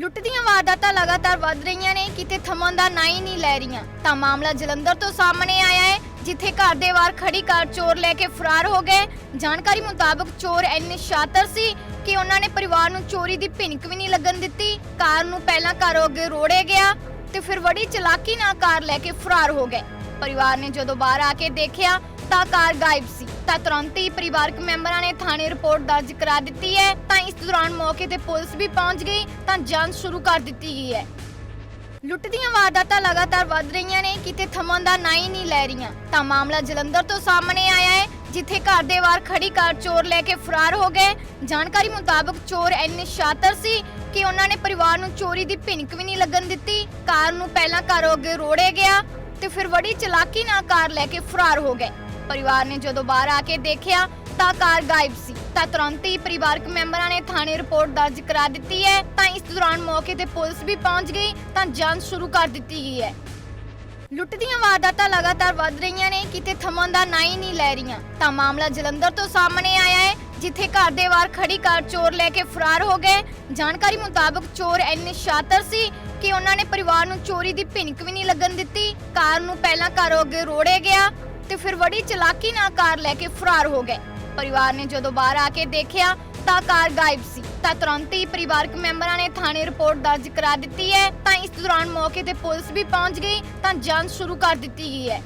ਲੁੱਟ ਦੀਆਂ ਵਾਰਦਾਤਾਂ ਲਗਾਤਾਰ ਵੱਧ ਰਹੀਆਂ ਨੇ, ਕਿਤੇ ਥਮਨ ਦਾ ਨਾਂ ਹੀ ਨਹੀਂ ਲੈ ਰਹੀਆਂ। ਤਾਂ ਮਾਮਲਾ ਜਲੰਧਰ ਤੋਂ ਸਾਹਮਣੇ ਆਇਆ ਹੈ, ਜਿੱਥੇ ਘਰ ਦੇ ਬਾਹਰ ਖੜੀ ਕਾਰ ਚੋਰ ਲੈ ਕੇ ਫਰਾਰ ਹੋ ਗਏ। ਜਾਣਕਾਰੀ ਮੁਤਾਬਕ ਚੋਰ ਇੰਨੇ ਸ਼ਾਤਰ ਸੀ ਕਿ ਉਹਨਾਂ ਨੇ ਪਰਿਵਾਰ ਨੂੰ ਚੋਰੀ ਦੀ ਭਿਣਕ ਵੀ ਨਹੀਂ ਲੱਗਣ ਦਿੱਤੀ। ਕਾਰ ਨੂੰ ਪਹਿਲਾਂ ਘਰੋਂ ਅੱਗੇ ਰੋੜੇ ਗਿਆ ਤੇ ਫਿਰ ਬੜੀ ਚਲਾਕੀ ਨਾਲ ਕਾਰ ਲੈ ਕੇ ਫਰਾਰ ਹੋ ਗਏ। ਪਰਿਵਾਰ ਨੇ ਜਦੋਂ ਬਾਹਰ ਆ ਕੇ ਦੇਖਿਆ ਤਾਂ ਕਾਰ ਗਾਇਬ ਸੀ। ਤਾਂ ਤੁਰੰਤ ਹੀ ਪਰਿਵਾਰਕ ਮੈਂਬਰਾਂ ਨੇ ਥਾਣੇ ਰਿਪੋਰਟ ਦਰਜ ਕਰਾ ਦਿੱਤੀ ਹੈ। ਤਾਂ ਇਸ ਦੌਰਾਨ ਮੌਕੇ ਤੇ ਪੁਲਿਸ ਵੀ ਪਹੁੰਚ ਗਈ, ਤਾਂ ਜਾਂਚ ਸ਼ੁਰੂ ਕਰ ਦਿੱਤੀ ਗਈ ਹੈ। ਲੁੱਟ ਦੀਆਂ ਵਾਰਦਾਤਾਂ ਲਗਾਤਾਰ ਵੱਧ ਰਹੀਆਂ ਨੇ, ਕਿਤੇ ਥਮਨ ਦਾ ਨਾਂ ਹੀ ਨਹੀਂ ਲੈ ਰਹੀਆਂ। ਤਾਂ ਮਾਮਲਾ ਜਲੰਧਰ ਤੋਂ ਸਾਹਮਣੇ ਆਇਆ ਹੈ, ਜਿੱਥੇ ਘਰ ਦੇ ਬਾਹਰ ਖੜੀ ਕਾਰ ਚੋਰ ਲੈ ਕੇ ਫਰਾਰ ਹੋ ਗਏ। ਜਾਣਕਾਰੀ ਮੁਤਾਬਕ ਚੋਰ ਇੰਨੇ ਸ਼ਾਤਰ ਸੀ ਕਿ ਉਹਨਾਂ ਨੇ ਪਰਿਵਾਰ ਨੂੰ ਚੋਰੀ ਦੀ ਭਿਣਕ ਵੀ ਨਹੀਂ ਲੱਗਣ ਦਿੱਤੀ। ਕਾਰ ਨੂੰ ਪਹਿਲਾਂ ਘਰੋਂ ਅੱਗੇ ਰੋੜੇ ਗਿਆ ਤੇ ਫਿਰ ਬੜੀ ਚਲਾਕੀ ਨਾਲ ਕਾਰ ਲੈ ਕੇ ਫਰਾਰ ਹੋ ਗਏ। ਪਰਿਵਾਰ ਨੇ ਜਦੋਂ ਬਾਹਰ ਆ ਕੇ ਦੇਖਿਆ ਤਾਂ ਕਾਰ ਗਾਇਬ ਸੀ। ਤਾਂ ਤੁਰੰਤ ਹੀ ਪਰਿਵਾਰਕ ਮੈਂਬਰਾਂ ਨੇ ਥਾਣੇ ਰਿਪੋਰਟ ਦਰਜ ਕਰਾ ਦਿੱਤੀ ਹੈ। ਤਾਂ ਇਸ ਦੌਰਾਨ ਮੌਕੇ ਤੇ ਪੁਲਿਸ ਵੀ ਪਹੁੰਚ ਗਈ, ਤਾਂ ਜਾਂਚ ਸ਼ੁਰੂ ਕਰ ਦਿੱਤੀ ਗਈ ਹੈ। ਲੁੱਟ ਦੀਆਂ ਵਾਰਦਾਤਾਂ ਲਗਾਤਾਰ ਵੱਧ ਰਹੀਆਂ ਨੇ, ਕਿਤੇ ਥਮਨ ਦਾ ਨਾਂ ਹੀ ਨਹੀਂ ਲੈ ਰਹੀਆਂ। ਤਾਂ ਮਾਮਲਾ ਜਲੰਧਰ ਤੋਂ ਸਾਹਮਣੇ ਆਇਆ ਹੈ, ਜਿੱਥੇ ਘਰ ਦੇ ਬਾਹਰ ਖੜੀ ਕਾਰ ਚੋਰ ਲੈ ਕੇ ਫਰਾਰ ਹੋ ਗਏ। ਜਾਣਕਾਰੀ ਮੁਤਾਬਕ ਚੋਰ ਇੰਨੇ ਸ਼ਾਤਰ ਸੀ ਕਿ ਉਹਨਾਂ ਨੇ ਪਰਿਵਾਰ ਨੂੰ ਚੋਰੀ ਦੀ ਭਿਣਕ ਵੀ ਨਹੀਂ ਲੱਗਣ ਦਿੱਤੀ। ਕਾਰ ਨੂੰ ਪਹਿਲਾਂ ਘਰੋਂ ਅੱਗੇ ਰੋੜੇ ਗਿਆ ਤੇ ਫਿਰ ਬੜੀ ਚਲਾਕੀ ਨਾਲ ਕਾਰ ਲੈ ਕੇ ਫਰਾਰ ਹੋ ਗਏ। ਪਰਿਵਾਰ ਨੇ ਜਦੋਂ ਬਾਹਰ ਆ ਕੇ ਦੇਖਿਆ, ਤਾਂ ਕਾਰ ਗਾਇਬ ਸੀ। ਤਾਂ ਤੁਰੰਤ ਹੀ ਪਰਿਵਾਰਕ ਮੈਂਬਰਾਂ ਨੇ ਥਾਣੇ ਰਿਪੋਰਟ ਦਰਜ ਕਰਾ ਦਿੱਤੀ ਹੈ। ਤਾਂ ਇਸ ਦੌਰਾਨ ਮੌਕੇ ਤੇ ਪੁਲਿਸ ਵੀ ਪਹੁੰਚ ਗਈ, ਤਾਂ ਜਾਂਚ ਸ਼ੁਰੂ ਕਰ ਦਿੱਤੀ ਗਈ ਹੈ।